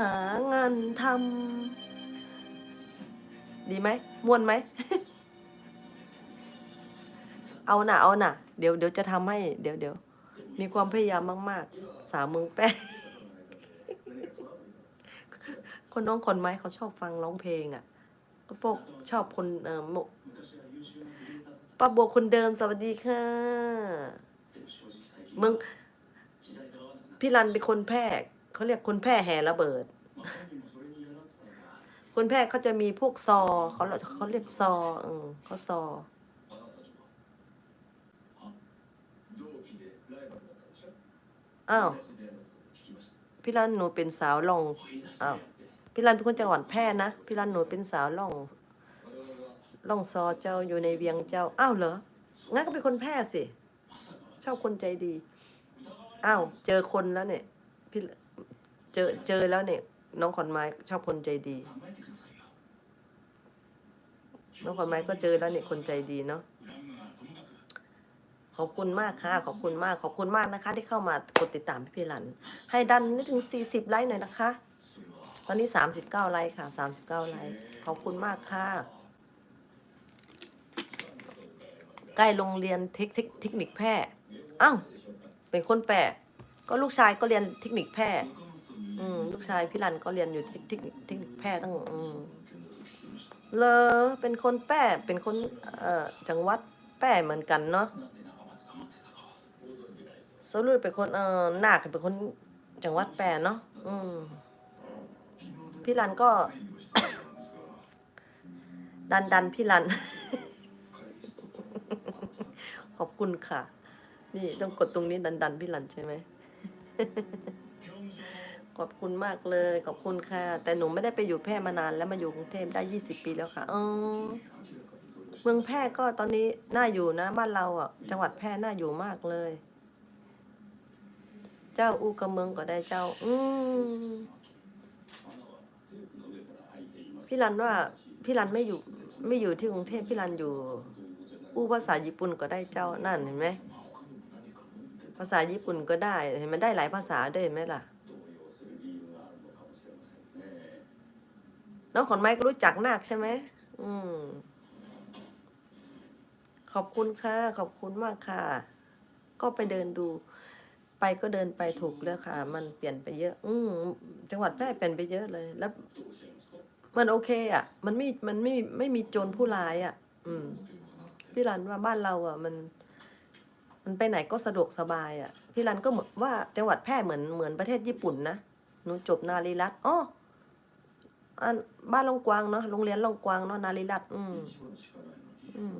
หางานทำดีไหมม่วนไหม เอาหน่ะเอาหน่ะเดี๋ยวเดี๋ยวจะทำให้ เดี๋ยวเดี๋ยวมีความพยายามมาก ๆ สาวเมืองแป้งคนน้องคนไม้เขาชอบฟังร้องเพลงอะก็พวกชอบคนเอ่อโมป้าบัวคนเดิมสวัสดีค่ะเมืองพี่รันเป็นคนแพร่ เขาเรียกคนแพร่แห่ระเบิด คนแพร่เขาจะมีพวกซอเขาเขาเรียกซอเออเขาซออ้าวพี่รันหนูเป็นสาวล่องอ้าวพี่รันเป็นคนจังหวัดแพร่นะพี่รันหนูเป็นสาวล่องล่องซอเจ้าอยู่ในเวียงเจ้าอ้าวเหรองั้นก็เป็นคนแพร่สิชอบคนใจดีอ้าวเจอคนแล้วเนี่ยพี่ เจอเจอแล้วเนี่ย น้องขอนไม้ชอบคนใจดี น้องขอนไม้ก็เจอแล้วเนี่ยคนใจดีเนาะขอบคุณมากค่ะ ขอบคุณมาก ขอบคุณมากนะคะ ที่เข้ามากดติดตามพี่พี่หลัน ให้ดันให้ถึง 40 ไลค์หน่อยนะคะ ตอนนี้ 39 ไลค์ค่ะ 39 ไลค์ขอบคุณมากค่ะ ใกล้โรงเรียนเทคเทคเทคนิคแพทย์อ้าวเป็นคนแปะก็ลูกชายก็เรียนเทคนิคแพทย์ อืมลูกชายพี่รันก็เรียนอยู่เทคนิคเทคนิคแพทย์ตั้งอืมเลอเป็นคนแปะเป็นคนเอ่อจังหวัดแปะเหมือนกันเนาะสรุปเป็นคนเออหนาคเป็นคนจังหวัดแปรเนาะอืมพี่รันก็ ดันดันพี่รัน ขอบคุณค่ะ นี่ต้องกดตรงนี้ดันดันพี่รันใช่ไหม ขอบคุณมากเลย ขอบคุณค่ะ แต่หนูไม่ได้ไปอยู่แพร่มานานแล้วมาอยู่กรุงเทพได้ยี่สิบปีแล้วค่ะ เออเมืองแพร่ก็ตอนนี้น่าอยู่นะ บ้านเราอะ จังหวัดแพร่น่าอยู่มากเลย เจ้าอูกระเมืองก็ได้เจ้า อืมพี่รันว่าพี่รันไม่อยู่ ไม่อยู่ที่กรุงเทพพี่รันอยู่ อู้ภาษาญี่ปุ่นก็ได้เจ้านั่นเห็นไหมภาษาญี่ปุ่นก็ได้เห็นมันได้หลายภาษาด้วยเห็นไหมล่ะ น้องขอนไม้ก็รู้จักนาคใช่ไหมอืม ขอบคุณค่ะ ขอบคุณมากค่ะ ก็ไปเดินดู ไปก็เดินไปถูกแล้วค่ะ มันเปลี่ยนไปเยอะ อืมจังหวัดแพร่เปลี่ยนไปเยอะเลย แล้ว มันโอเค อะ มันไม่มันไม่ไม่มีโจรผู้ร้ายอะ อืม พี่รันว่าบ้านเราอะ มันมันไปไหนก็สะดวกสบายอะ พี่รันก็เหมือนว่าจังหวัดแพร่เหมือนเหมือนประเทศญี่ปุ่นนะ หนูจบนารีรัตน์อ๋อ อันบ้านลองกวางเนาะโรงเรียนลองกวางเนาะนารีรัตอืมอืม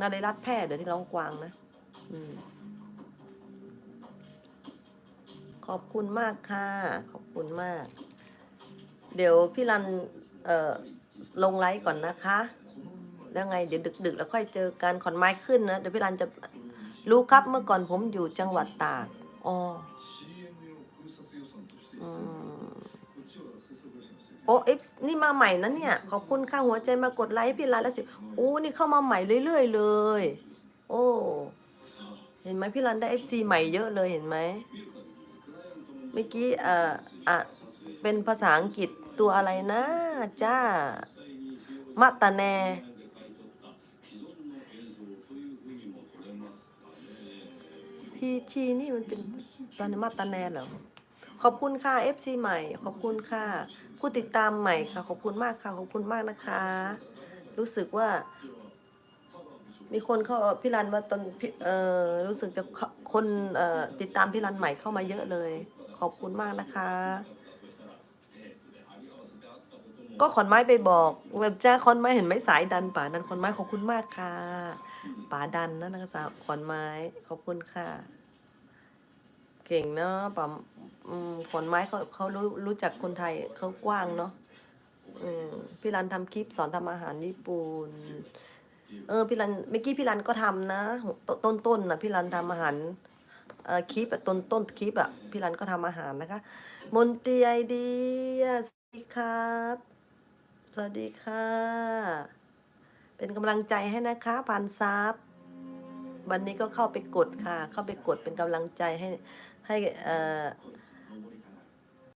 นารีรัตแพร่เดี๋ยวที่ลองกวางนะอืมขอบคุณมากค่ะ ขอบคุณมาก เดี๋ยวพี่รันเอ่อลงไลฟ์ก่อนนะคะ แล้วไงเดี๋ยวดึกๆ แล้วค่อยเจอกันขอนไม้ขึ้นนะ เดี๋ยวพี่รันจะรู้ครับเมื่อก่อนผมอยู่จังหวัดตากอ๋ออืม โอ้เอฟนี่มาใหม่นะเนี่ย ขอบคุณค่ะหัวใจมากดไลค์พี่รันแล้วสิโอ้นี่เข้ามาใหม่เรื่อยๆเลย โอ้เห็นไหมพี่รันได้เอฟซีใหม่เยอะเลยเห็นไหมเมื่อกี้เอ่ออะเป็นภาษาอังกฤษตัวอะไรนะจ้ามาตาแนพีชีนี่มันเป็นตอนมาตาแนเหรอ ขอบคุณค่ะ FC ใหม่ ขอบคุณค่ะ ผู้ติดตามใหม่ค่ะ ขอบคุณมากค่ะ ขอบคุณมากนะคะ รู้สึกว่า มีคนเข้าพี่รันว่าตอนพี่เออรู้สึกจะคนเอ่อติดตามพี่รันใหม่เข้ามาเยอะเลย ขอบคุณมากนะคะ ก็ขอนไม้ไปบอกว่าจ้าขอนไม้เห็นไหมสายดันป่าดันขอนไม้ขอบคุณมากค่ะป่าดันนะนะคะสาขอนไม้ขอบคุณค่ะ เก่งเนาะป่าอืมขอนไม้เขาเขารู้รู้จักคนไทยเขากว้างเนาะพี่รันทำคลิปสอนทำอาหารญี่ปุ่น เออพี่รันเมื่อกี้พี่รันก็ทำนะต้นต้นๆนะพี่รันทำอาหารคลิปต้นต้นคลิปอะพี่รันก็ทำอาหารนะคะ มนตีไอเดียสวัสดีครับ สวัสดีค่ะ เป็นกำลังใจให้นะคะพันซับวันนี้ก็เข้าไปกดค่ะ เข้าไปกดเป็นกำลังใจให้ ให้เอ่อ